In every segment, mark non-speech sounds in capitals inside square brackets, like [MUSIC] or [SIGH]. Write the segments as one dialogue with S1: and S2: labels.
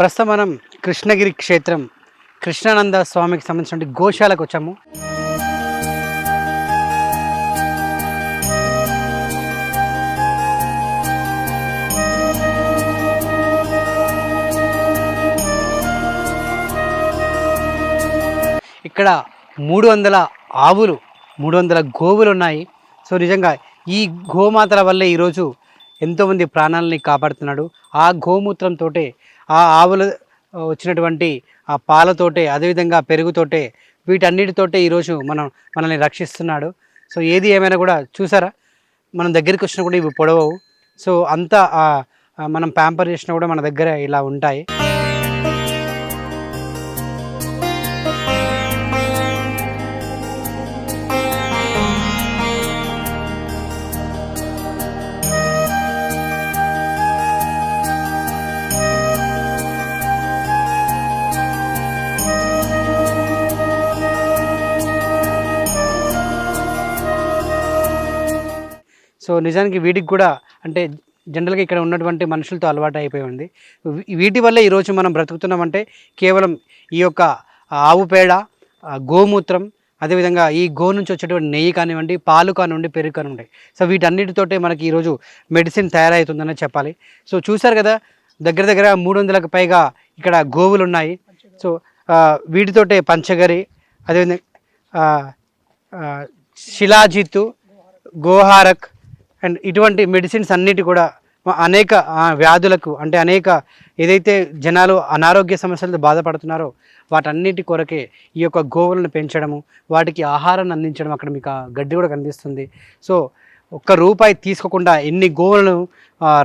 S1: ప్రస్తుతం మనం కృష్ణగిరి క్షేత్రం కృష్ణానంద స్వామికి సంబంధించిన గోశాలకు వచ్చాము. ఇక్కడ మూడు వందల ఆవులు మూడు వందల గోవులు ఉన్నాయి. సో నిజంగా ఈ గోమాతల వల్లే ఈరోజు ఎంతోమంది ప్రాణాలని కాపాడుతున్నాడు. ఆ గోమూత్రంతో ఆ ఆవుల వచ్చినటువంటి ఆ పాలతోటే అదేవిధంగా పెరుగుతోటే వీటన్నిటితోటే ఈరోజు మనం మనల్ని రక్షిస్తున్నాడు. సో ఏది ఏమైనా కూడా చూసారా? మనం దగ్గరికి వచ్చినా కూడా ఇవి పొడవవు. సో అంతా మనం ప్యాంపర్ చేసినా కూడా మన దగ్గర ఇలా ఉంటాయి. సో నిజానికి వీటికి కూడా అంటే జనరల్గా ఇక్కడ ఉన్నటువంటి మనుషులతో అలవాటు అయిపోయి ఉంది వీటి వల్ల ఈరోజు మనం బ్రతుకుతున్నామంటే కేవలం ఈ యొక్క ఆవు పేడ గోమూత్రం అదేవిధంగా ఈ గో నుంచి వచ్చేటువంటి నెయ్యి కానివ్వండి పాలు కానివ్వండి పెరుగు కానివ్వండి. సో వీటన్నిటితోటే మనకి ఈరోజు మెడిసిన్ తయారవుతుందని చెప్పాలి. సో చూశారు కదా దగ్గర దగ్గర మూడు వందలకు పైగా ఇక్కడ గోవులు ఉన్నాయి సో వీటితోటే పంచగరి అదేవిధంగా శిలాజిత్తు గోహారక్ అండ్ ఇటువంటి మెడిసిన్స్ అన్నిటి కూడా అనేక వ్యాధులకు అంటే అనేక ఏదైతే జనాలు అనారోగ్య సమస్యలతో బాధపడుతున్నారో వాటన్నిటి కొరకే ఈ యొక్క గోవులను పెంచడము వాటికి ఆహారాన్ని అందించడం అక్కడ మీకు గడ్డి కూడా కనిపిస్తుంది. సో ఒక్క రూపాయి తీసుకోకుండా ఎన్ని గోవులను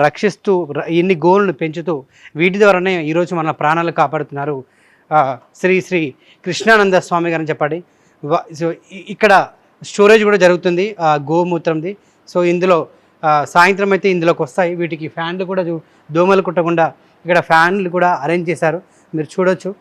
S1: రక్షిస్తూ ఎన్ని గోవులను పెంచుతూ వీటి ద్వారానే ఈరోజు మన ప్రాణాలు కాపాడుతున్నారు. శ్రీ శ్రీ కృష్ణానంద స్వామి గారని చెప్పండి. సో ఇక్కడ స్టోరేజ్ కూడా జరుగుతుంది ఆ గోమూత్రంది. సో ఇందులో సాయంత్రం అయితే ఇందులోకి వస్తాయి. వీటికి ఫ్యాన్లు కూడా దోమలు కుట్టకుండా ఇక్కడ ఫ్యాన్లు కూడా అరేంజ్ చేశారు. మీరు చూడొచ్చు.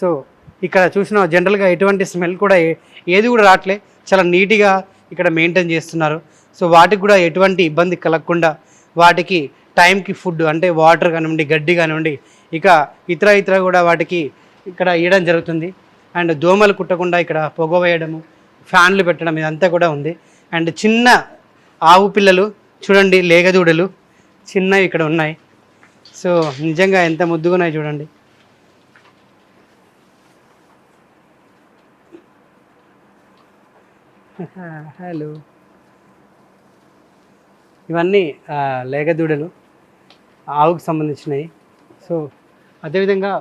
S1: సో ఇక్కడ చూసిన జనరల్గా ఎటువంటి స్మెల్ కూడా ఏ- ఏది కూడా రావట్లే. చాలా నీట్గా ఇక్కడ మెయింటైన్ చేస్తున్నారు. సో వాటికి కూడా ఎటువంటి ఇబ్బంది కలగకుండా వాటికి టైంకి ఫుడ్ అంటే వాటర్ కానివ్వండి గడ్డి కానివ్వండి ఇక ఇతర ఇతర కూడా వాటికి ఇక్కడ ఇవ్వడం జరుగుతుంది. అండ్ దోమలు కుట్టకుండా ఇక్కడ పొగ వేయడము ఫ్యాన్లు పెట్టడం ఇదంతా కూడా ఉంది. అండ్ చిన్న ఆవు పిల్లలు చూడండి లేగదూడలు చిన్నవి ఇక్కడ ఉన్నాయి. సో నిజంగా ఎంత ముద్దుగా ఉన్నాయి చూడండి. [LAUGHS] హలో ఇవన్నీ లేగదూడలు ఆవుకు సంబంధించినవి. సో అదేవిధంగా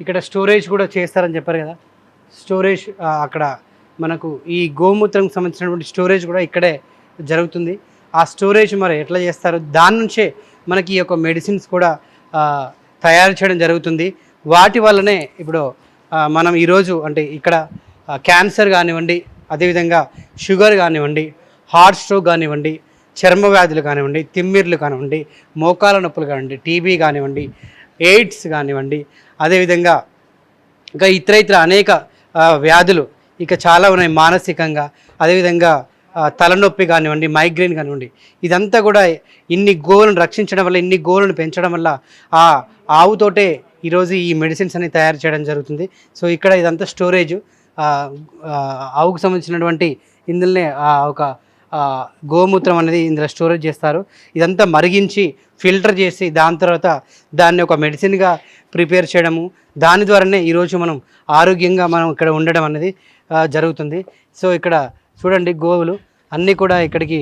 S1: ఇక్కడ స్టోరేజ్ కూడా చేస్తారని చెప్పారు కదా. స్టోరేజ్ అక్కడ మనకు ఈ గోమూత్రంకి సంబంధించినటువంటి స్టోరేజ్ కూడా ఇక్కడే జరుగుతుంది. ఆ స్టోరేజ్ మరి ఎట్లా చేస్తారు? దాని నుంచే మనకి ఈ యొక్క మెడిసిన్స్ కూడా తయారు చేయడం జరుగుతుంది. వాటి వల్లనే ఇప్పుడు మనం ఈరోజు అంటే ఇక్కడ క్యాన్సర్ కానివ్వండి అదేవిధంగా షుగర్ కానివ్వండి హార్ట్ స్ట్రోక్ కానివ్వండి చర్మ వ్యాధులు కానివ్వండి తిమ్మిర్లు కానివ్వండి మోకాల నొప్పులు కానివ్వండి టీబీ కానివ్వండి ఎయిడ్స్ కానివ్వండి అదేవిధంగా ఇంకా ఇతర ఇతర అనేక వ్యాధులు ఇక చాలా ఉన్నాయి మానసికంగా అదేవిధంగా తలనొప్పి కానివ్వండి మైగ్రేన్ కానివ్వండి ఇదంతా కూడా ఇన్ని గోవులను రక్షించడం వల్ల ఇన్ని గోవులను పెంచడం వల్ల ఆ ఆవుతోటే ఈరోజు ఈ మెడిసిన్స్ అన్ని తయారు చేయడం జరుగుతుంది. సో ఇక్కడ ఇదంతా స్టోరేజ్ ఆవుకు సంబంధించినటువంటి ఇందులోనే ఆ ఒక గోమూత్రం అనేది ఇందులో స్టోరేజ్ చేస్తారు. ఇదంతా మరిగించి ఫిల్టర్ చేసి దాని తర్వాత దాన్ని ఒక మెడిసిన్గా ప్రిపేర్ చేయడము దాని ద్వారానే ఈరోజు మనం ఆరోగ్యంగా మనం ఇక్కడ ఉండడం అనేది జరుగుతుంది. సో ఇక్కడ చూడండి గోవులు. అన్నీ కూడా ఇక్కడికి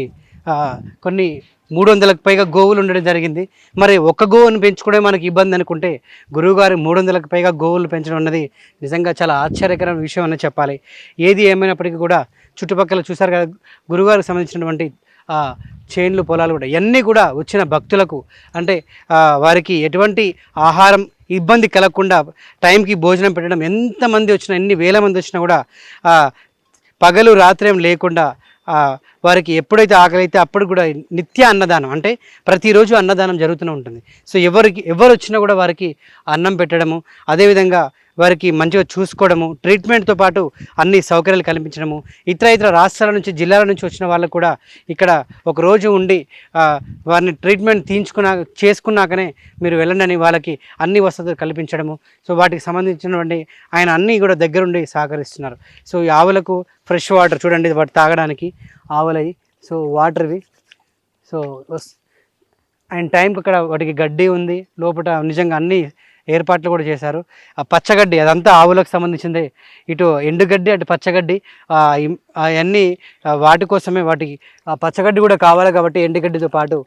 S1: కొన్ని మూడు వందలకు పైగా గోవులు ఉండడం జరిగింది. మరి ఒక్క గోవును పెంచుకోవడం మనకి ఇబ్బంది అనుకుంటే గురువుగారు మూడు వందలకు పైగా గోవులు పెంచడం అన్నది నిజంగా చాలా ఆశ్చర్యకరమైన విషయం అని చెప్పాలి. ఏది ఏమైనప్పటికీ కూడా చుట్టుపక్కల చూసారు కదా గురువుగారికి సంబంధించినటువంటి చేన్లు పొలాలు కూడా ఇవన్నీ కూడా వచ్చిన భక్తులకు అంటే వారికి ఎటువంటి ఆహారం ఇబ్బంది కలగకుండా టైంకి భోజనం పెట్టడం ఎంతమంది వచ్చినా ఎన్ని వేల మంది వచ్చినా కూడా పగలు రాత్రేం లేకుండా ఆ, వారికి ఎప్పుడైతే ఆకలి అయితే అప్పుడు కూడా నిత్య అన్నదానం అంటే ప్రతిరోజు అన్నదానం జరుగుతూనే ఉంటుంది. సో ఎవరికి ఎవరు వచ్చినా కూడా వారికి అన్నం పెట్టడము అదేవిధంగా వారికి మంచిగా చూసుకోవడము ట్రీట్మెంట్తో పాటు అన్ని సౌకర్యాలు కల్పించడము ఇతర ఇతర రాష్ట్రాల నుంచి జిల్లాల నుంచి వచ్చిన వాళ్ళకు కూడా ఇక్కడ ఒక రోజు ఉండి వారిని ట్రీట్మెంట్ తీయించుకున్నా చేసుకున్నాకనే మీరు వెళ్ళండి అని వాళ్ళకి అన్ని వసతులు కల్పించడము. సో వాటికి సంబంధించినటువంటి ఆయన అన్నీ కూడా దగ్గరుండి సహకరిస్తున్నారు. సో ఈ ఆవులకు ఫ్రెష్ వాటర్ చూడండి వాటి తాగడానికి. ఆవులవి సో వాటర్వి. సో అండ్ టైంకి ఇక్కడ వాటికి గడ్డి ఉంది. లోపల నిజంగా అన్ని ఏర్పాట్లు కూడా చేశారు. ఆ పచ్చగడ్డి అదంతా ఆవులకు సంబంధించింది. ఇటు ఎండుగడ్డి అటు పచ్చగడ్డి అవన్నీ వాటి కోసమే వాటికి ఆ పచ్చగడ్డి కూడా కావాలి కాబట్టి ఎండుగడ్డితో పాటు.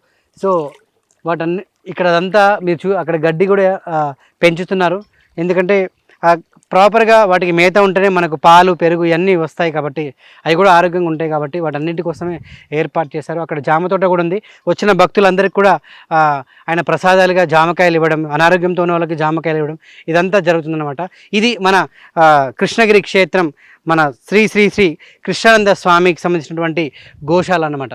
S1: సో వాటన్ని ఇక్కడ అదంతా మీరు చూ అక్కడ గడ్డి కూడా పెంచుతున్నారు. ఎందుకంటే ప్రాపర్గా వాటికి మేత ఉంటేనే మనకు పాలు పెరుగు ఇవన్నీ వస్తాయి కాబట్టి అవి కూడా ఆరోగ్యంగా ఉంటాయి కాబట్టి వాటన్నిటి కోసమే ఏర్పాటు చేశారు. అక్కడ జామ తోట కూడా ఉంది. వచ్చిన భక్తులందరికీ కూడా ఆయన ప్రసాదాలుగా జామకాయలు ఇవ్వడం అనారోగ్యంతో ఉన్న వాళ్ళకి జామకాయలు ఇవ్వడం ఇదంతా జరుగుతుందన్నమాట. ఇది మన కృష్ణగిరి క్షేత్రం మన శ్రీ శ్రీ శ్రీ కృష్ణానంద స్వామికి సంబంధించినటువంటి గోశాల అన్నమాట.